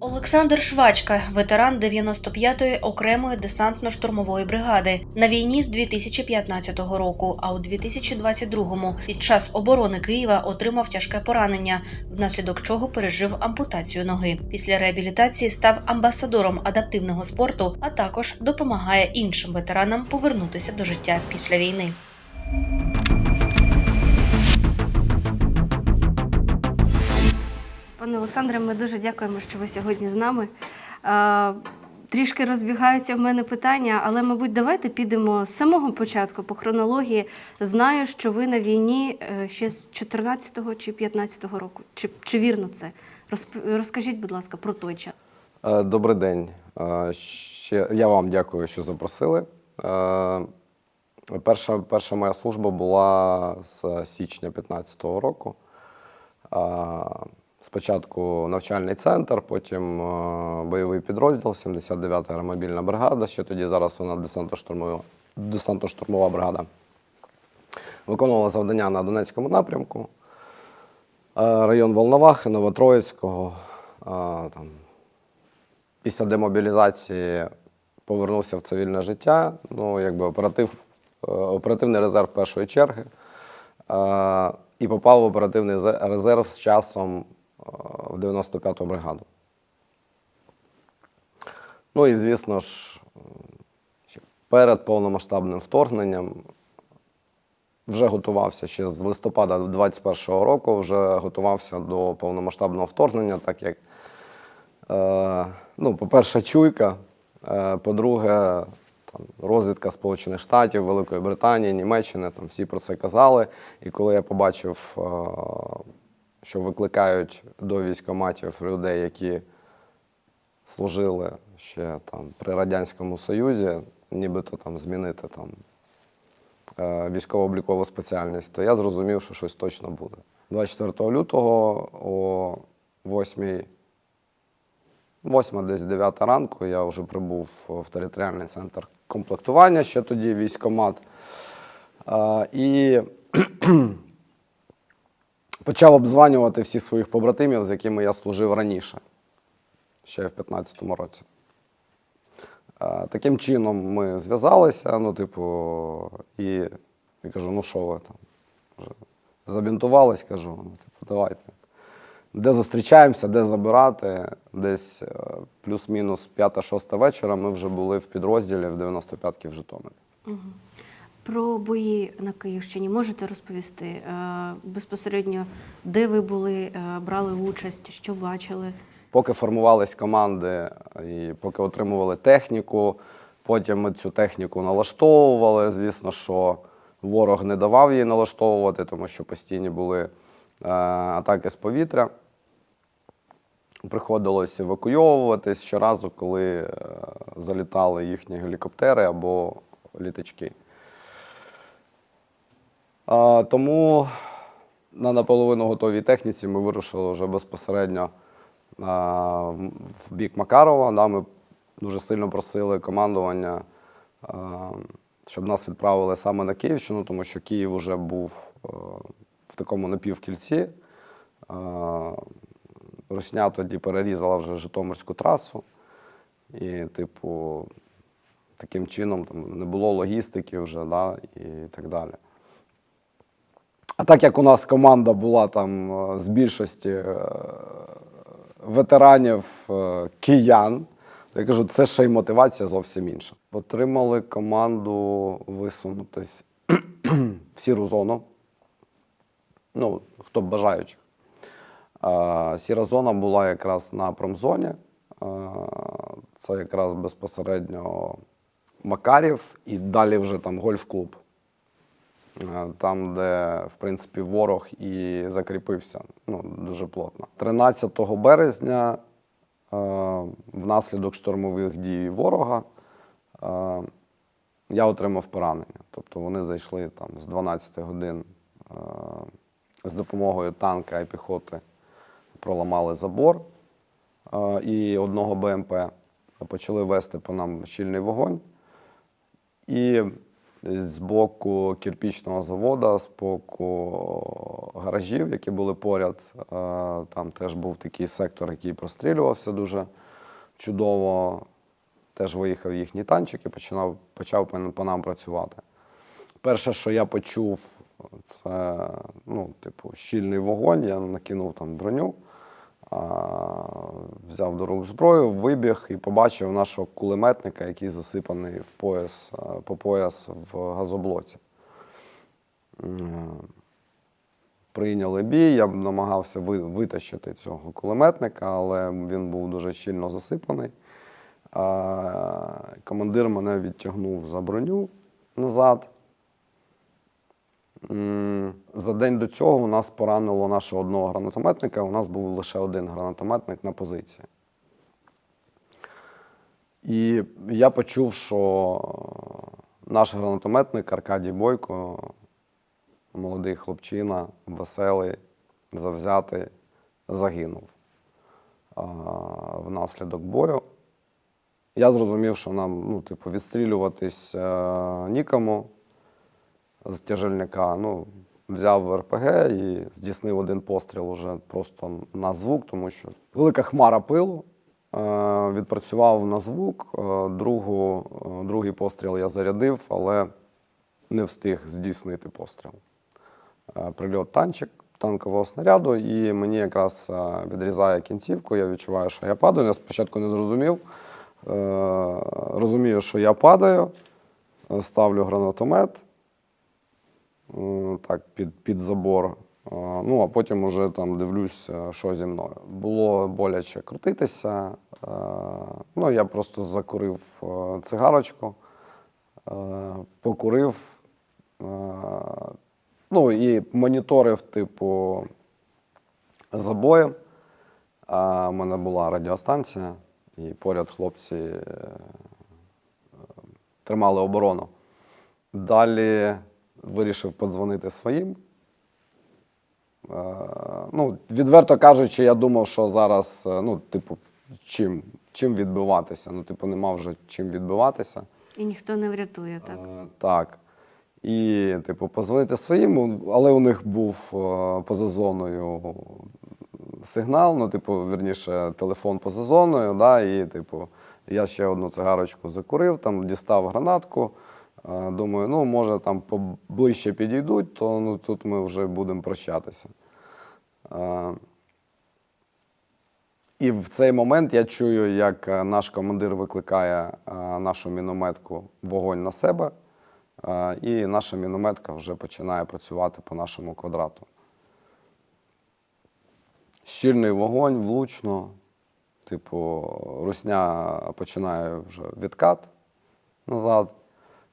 Олександр Швачка, ветеран 95-ї окремої десантно-штурмової бригади, на війні з 2015 року. А у 2022-му під час оборони Києва отримав тяжке поранення, внаслідок чого пережив ампутацію ноги. Після реабілітації став амбасадором адаптивного спорту, а також допомагає іншим ветеранам повернутися до життя після війни. Пане Олександре, ми дуже дякуємо, що ви сьогодні з нами. Е, Трішки розбігаються в мене питання, але, мабуть, давайте підемо з самого початку по хронології. Знаю, що ви на війні е, ще з 14-го чи 15-го року. Чи, чи вірно це? Розкажіть, будь ласка, про той час. Е, Добрий день. Ще я вам дякую, що запросили. Перша, перша моя служба була з січня 2015 року. Спочатку навчальний центр, потім е, бойовий підрозділ, 79-та аеромобільна бригада. Ще тоді зараз вона десантно-штурмова, десантно-штурмова бригада. Виконувала завдання на Донецькому напрямку. Е, Район Волновахи, Новотроїцького. е, Там, після демобілізації повернувся в цивільне життя. Ну, якби оператив, оперативний резерв першої черги. І попав в оперативний резерв з часом в 95-ту бригаду. Ну і, звісно ж, перед повномасштабним вторгненням вже готувався ще з листопада 21-го року, вже готувався до повномасштабного вторгнення, так як Е, ну, по-перше, чуйка, е, по-друге, там, розвідка Сполучених Штатів, Великої Британії, Німеччини, там всі про це казали. І коли я побачив, е, що викликають до військоматів людей, які служили ще там при Радянському Союзі, нібито там змінити там е, військово-облікову спеціальність, то я зрозумів, що щось точно буде. 24 лютого о 8 Восьма, десь 9 ранку я вже прибув в територіальний центр комплектування, ще тоді військомат. А, І почав обзванювати всіх своїх побратимів, з якими я служив раніше, ще в 2015 році. Таким чином ми зв'язалися, ну, типу, і я кажу, ну що ви там? Вже забінтувались, кажу, ну, типу, давайте де зустрічаємося, де забирати. Десь е, плюс-мінус 5-6 вечора ми вже були в підрозділі в 95-ки в Житомирі. Про бої на Київщині можете розповісти е, безпосередньо, де ви були, е, брали участь, що бачили? Поки формувались команди і поки отримували техніку, потім ми цю техніку налаштовували. Звісно, що ворог не давав її налаштовувати, тому що постійні були е, атаки з повітря. Приходилось евакуйовуватись щоразу, коли е, залітали їхні гелікоптери або літачки. А, тому на наполовину готовій техніці ми вирушили вже безпосередньо а, в- бік Макарова. Да, ми дуже сильно просили командування, а, щоб нас відправили саме на Київщину, тому що Київ вже був е, в такому напівкільці. А, Русня тоді перерізала вже Житомирську трасу. І, типу, таким чином там, не було логістики вже, да, і так далі. А так як у нас команда була там е, з більшості е, ветеранів е, киян, то я кажу, це ще й мотивація зовсім інша. Отримали команду висунутись в сіру зону. Ну, хто б бажаючих. Сіра зона була якраз на промзоні. Це якраз безпосередньо Макарів і далі вже там гольф-клуб. Е, Там, де, в принципі, ворог і закріпився ну, дуже плотно. 13 березня, е, внаслідок штурмових дій ворога, е, я отримав поранення. Тобто вони зайшли там з 12 годин з допомогою танка і піхоти, проламали забор і одного БМП, почали вести по нам щільний вогонь. І з боку кирпічного заводу, з боку гаражів, які були поряд. Е, Там теж був такий сектор, який прострілювався дуже чудово. Теж виїхав їхній танчик і починав, почав по, нам працювати. Перше, що я почув, це ну, типу, щільний вогонь. Я накинув там броню, взяв до рук зброю, вибіг і побачив нашого кулеметника, який засипаний в пояс, по пояс в газоблоці. Прийняли бій, я б намагався витащити цього кулеметника, але він був дуже щільно засипаний. Командир мене відтягнув за броню назад. За день до цього у нас поранило нашого одного гранатометника. У нас був лише один гранатометник на позиції. І я почув, що наш гранатометник Аркадій Бойко, молодий хлопчина, веселий, завзятий, загинув внаслідок бою. Я зрозумів, що нам ну, типу, відстрілюватись е, нікому з тяжельника. Ну, взяв РПГ і здійснив один постріл уже просто на звук, тому що велика хмара пилу. Е, відпрацював на звук. Е, другу, е, другий постріл я зарядив, але не встиг здійснити постріл. Прильот танчик танкового снаряду, і мені якраз відрізає кінцівку. Я відчуваю, що я падаю. Я спочатку не зрозумів. Розумію, що я падаю, ставлю гранатомет так, під, під забор. Ну, а потім уже там дивлюсь, що зі мною. Було боляче крутитися. е, Ну, я просто закурив е, цигарочку, е, покурив. Ну і моніторив, типу, забої. А в мене була радіостанція, і поряд хлопці тримали оборону. Далі вирішив подзвонити своїм. Е, Ну, відверто кажучи, я думав, що зараз, е, ну, типу, чим, чим відбиватися. Ну, типу, нема вже чим відбиватися. І ніхто не врятує, так? Е, Так. І, типу, позвонити своїм, але у них був поза зоною сигнал, ну, типу, верніше, телефон поза зоною, да, і, типу, я ще одну цигарочку закурив, там дістав гранатку. Думаю, ну, може, там поближче підійдуть, то ну, тут ми вже будемо прощатися. І в цей момент я чую, як е, наш командир викликає е, нашу мінометку вогонь на себе, е, і наша мінометка вже починає працювати по нашому квадрату. Щільний вогонь, влучно. Типу, русня починає вже відкат назад.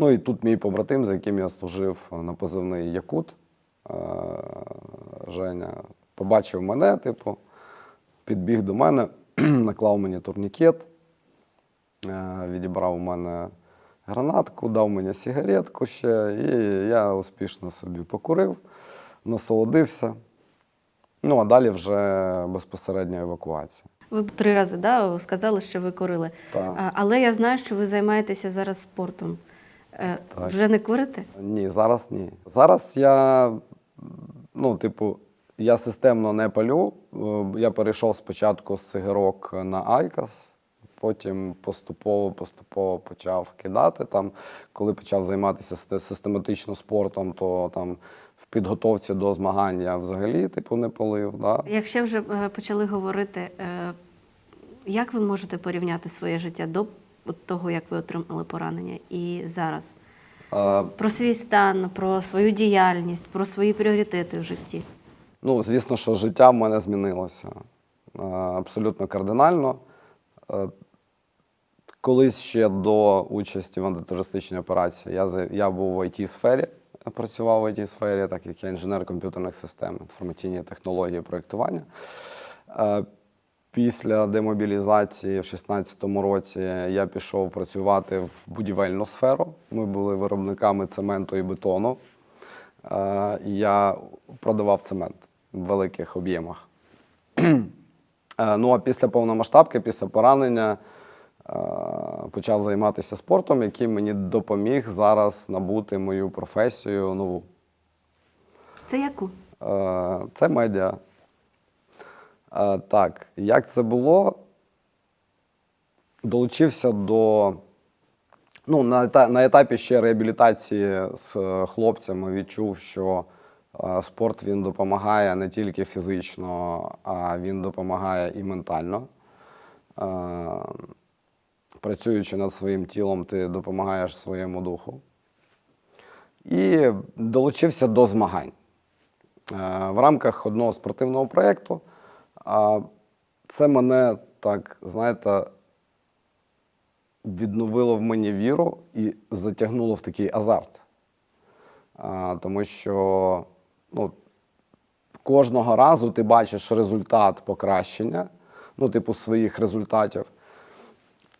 Ну і тут мій побратим, з яким я служив на позивний Якут, Женя, побачив мене, типу, підбіг до мене, наклав мені турнікет, е, відібрав у мене гранатку, дав мені сигаретку ще, і я успішно собі покурив, насолодився. Ну, а далі вже безпосередня евакуація. Ви три рази да, сказали, що ви курили. Так. Але я знаю, що ви займаєтеся зараз спортом. Е, Так. Вже не курите? Ні, зараз ні. Зараз я, ну, типу, я системно не палю. Е, Я перейшов спочатку з цигарок на Айкос, потім поступово, поступово почав кидати. Там, коли почав займатися систематично спортом, то там в підготовці до змагань я взагалі типу, не палив. Да? Якщо вже е, почали говорити, як ви можете порівняти своє життя до от того, як ви отримали поранення, і зараз? Е, Про свій стан, про свою діяльність, про свої пріоритети в житті. Ну, звісно, що життя в мене змінилося е, абсолютно кардинально. Е, Колись ще до участі в антитерористичній операції я, я був в IT-сфері, працював в IT-сфері, так як я інженер комп'ютерних систем, інформаційні технології проєктування. Е, Після демобілізації в 2016 році я пішов працювати в будівельну сферу. Ми були виробниками цементу і бетону. Е, Я продавав цемент в великих об'ємах. Е, Ну а після повномасштабки, після поранення, почав займатися спортом, який мені допоміг зараз набути мою професію нову. Це яку? Е, Це медіа. Е, Так, як це було? Долучився до. Ну, на, на етапі ще реабілітації з е, хлопцями відчув, що е, спорт він допомагає не тільки фізично, а він допомагає і ментально. Працюючи над своїм тілом, ти допомагаєш своєму духу. І долучився до змагань. В рамках одного спортивного проєкту. А Це мене так, знаєте, відновило в мені віру і затягнуло в такий азарт. А, Тому що ну, кожного разу ти бачиш результат покращення, ну, типу, своїх результатів,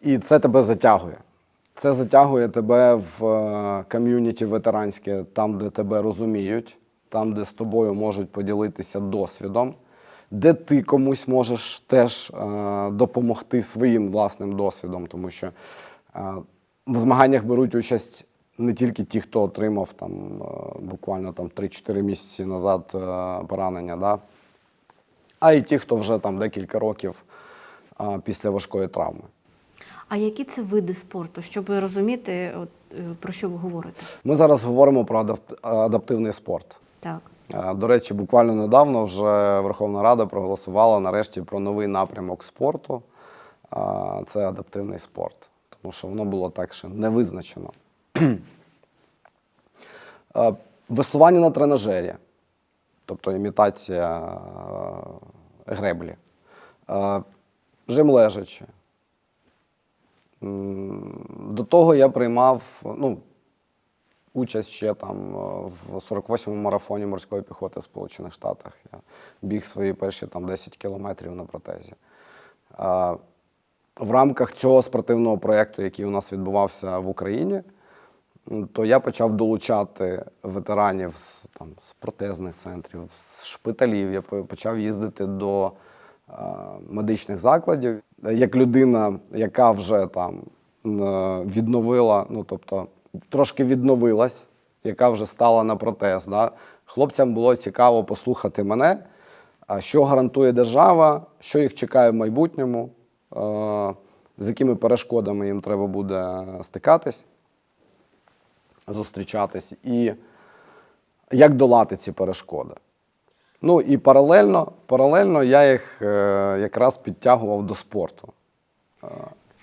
і це тебе затягує. Це затягує тебе в е, ком'юніті ветеранське, там, де тебе розуміють, там, де з тобою можуть поділитися досвідом, де ти комусь можеш теж е, допомогти своїм власним досвідом, тому що е, в змаганнях беруть участь не тільки ті, хто отримав там, е, буквально там, 3-4 місяці назад поранення, да? а й ті, хто вже там декілька років після важкої травми. А які це види спорту, щоб розуміти, от, про що ви говорите? Ми зараз говоримо про адап- адаптивний спорт. Так. Е, До речі, буквально недавно вже Верховна Рада проголосувала нарешті про новий напрямок спорту. Е, Це адаптивний спорт, тому що воно було так ще не визначено. Е, Веслування на тренажері, тобто імітація греблі, жим лежачи. До того я приймав ну, участь ще там е, в 48-му марафоні морської піхоти в Сполучених Штатах. Я біг свої перші там 10 кілометрів на протезі. В рамках цього спортивного проєкту, який у нас відбувався в Україні, то я почав долучати ветеранів з, там, з протезних центрів, з шпиталів. Я почав їздити до е, медичних закладів. Як людина, яка вже там е, відновила, ну тобто трошки відновилась, яка вже стала на протез. Да? Хлопцям було цікаво послухати мене, що гарантує держава, що їх чекає в майбутньому, з якими перешкодами їм треба буде стикатись, зустрічатись, і як долати ці перешкоди. Ну і паралельно, паралельно я їх е, якраз підтягував до спорту.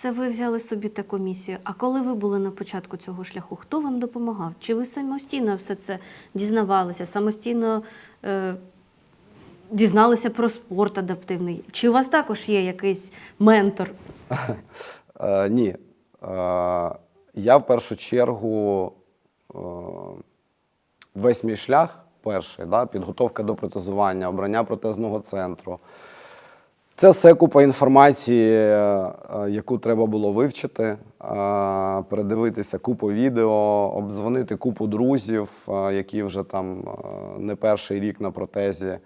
Це ви взяли собі таку місію. А коли ви були на початку цього шляху, хто вам допомагав? Чи ви самостійно все це дізнавалися, самостійно е, дізналися про спорт адаптивний? Чи у вас також є якийсь ментор? Е, ні. Е, я в першу чергу е, весь мій шлях, перший, підготовка до протезування, обрання протезного центру. Це все купа інформації, е, е, яку треба було вивчити, е, передивитися купу відео, обдзвонити купу друзів, які вже там не перший рік на протезі,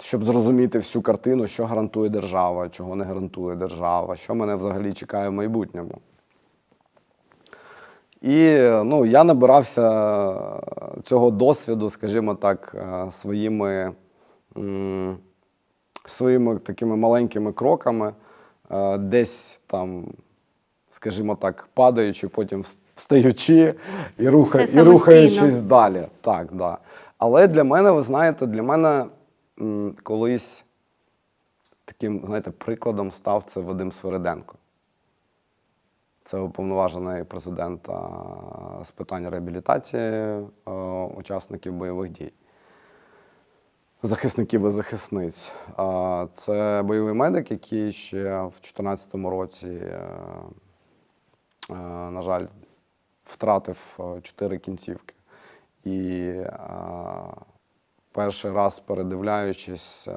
щоб зрозуміти всю картину, що гарантує держава, чого не гарантує держава, що мене взагалі чекає в майбутньому. І ну, я набирався цього досвіду, скажімо так, своїми, своїми такими маленькими кроками, е, десь там, скажімо так, падаючи, потім встаючи і, руха, і рухаючись далі. Так, да. Але для мене, ви знаєте, для мене м, колись таким, знаєте, прикладом став це Вадим Свириденко. Це уповноважений президента з питань реабілітації е, учасників бойових дій, захисників і захисниць. Це бойовий медик, який ще в 2014 році, е, е, на жаль, втратив е, чотири кінцівки. І перший раз передивляючись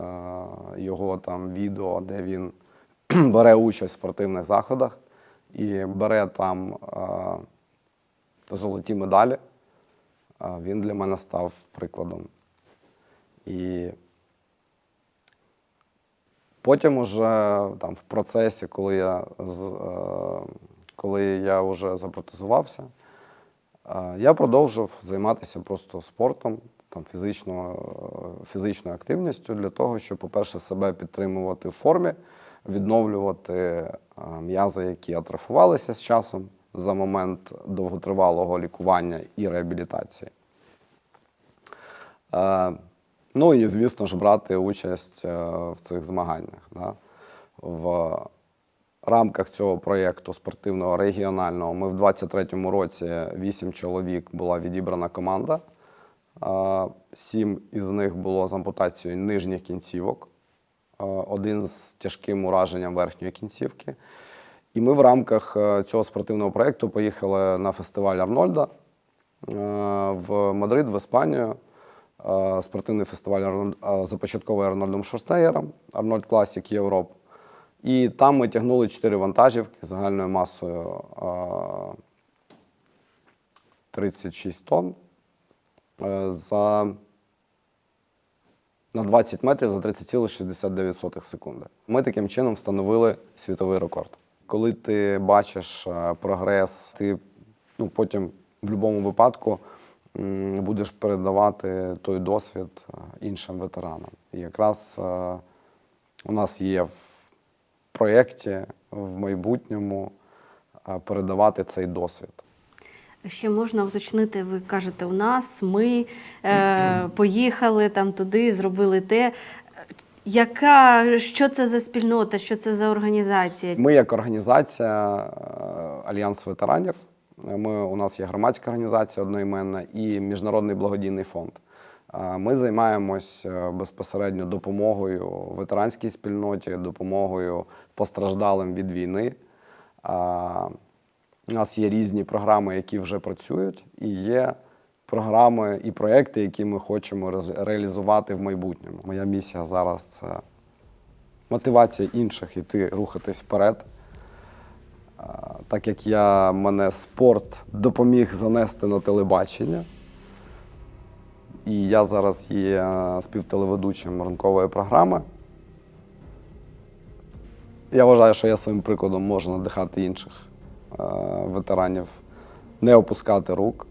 його там відео, де він бере участь в спортивних заходах і бере там золоті медалі, він для мене став прикладом. І Потім уже там в процесі, коли я, е, коли я вже запротезувався, е, я продовжив займатися просто спортом, там, фізичною, е, фізичною активністю для того, щоб, по-перше, себе підтримувати в формі, відновлювати м'язи, які атрофувалися з часом за момент довготривалого лікування і реабілітації. Ну і, звісно ж, брати участь е, в цих змаганнях. Да? В рамках цього проєкту спортивного регіонального ми в 23-му році вісім чоловік була відібрана команда. Е, Сім із них було з ампутацією нижніх кінцівок, е, один з тяжким ураженням верхньої кінцівки. І ми в рамках цього спортивного проєкту поїхали на фестиваль Арнольда в Мадрид, в Іспанію. Е, Спортивний фестиваль е, започатковий Арнольдом Шварценеггером, Арнольд Класік Європ. І там ми тягнули чотири вантажівки загальною масою е, 36 тонн е, за на 20 метрів за 30,69 секунди. Ми таким чином встановили світовий рекорд. Коли ти бачиш прогрес, ти ну, потім в будь-якому випадку будеш передавати той досвід е, іншим ветеранам. І якраз е, у нас є в проєкті в майбутньому е, передавати цей досвід. Ще можна уточнити, ви кажете, у нас ми е, поїхали там туди, зробили те. Яка, що це за спільнота, що це за організація? Ми, як організація Альянс ветеранів, ми, у нас є громадська організація одноіменна і Міжнародний благодійний фонд. Ми займаємось е, безпосередньо допомогою ветеранській спільноті, допомогою постраждалим від війни. У нас є різні програми, які вже працюють, і є програми і проекти, які ми хочемо реалізувати в майбутньому. Моя місія зараз це мотивація інших іти рухатись вперед. Так як я мене спорт допоміг занести на телебачення. І я зараз є співтелеведучим ранкової програми. Я вважаю, що я своїм прикладом можу надихати інших е, ветеранів не опускати рук,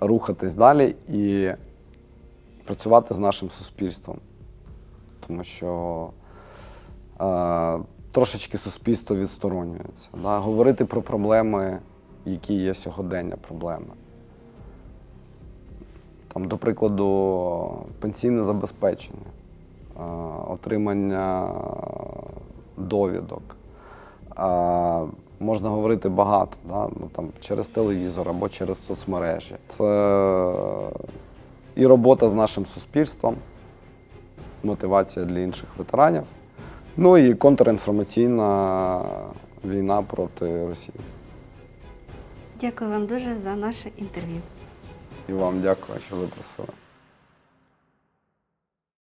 рухатись далі і працювати з нашим суспільством. Тому що е, трошечки суспільство відсторонюється. Да? Говорити про проблеми, які є сьогодення проблеми. Там, до прикладу, пенсійне забезпечення, е, отримання довідок. Е, Можна говорити багато, да? ну, там, через телевізор або через соцмережі. Це і робота з нашим суспільством, мотивація для інших ветеранів, ну і контрінформаційна війна проти Росії. Дякую вам дуже за наше інтерв'ю. І вам дякую, що запросили.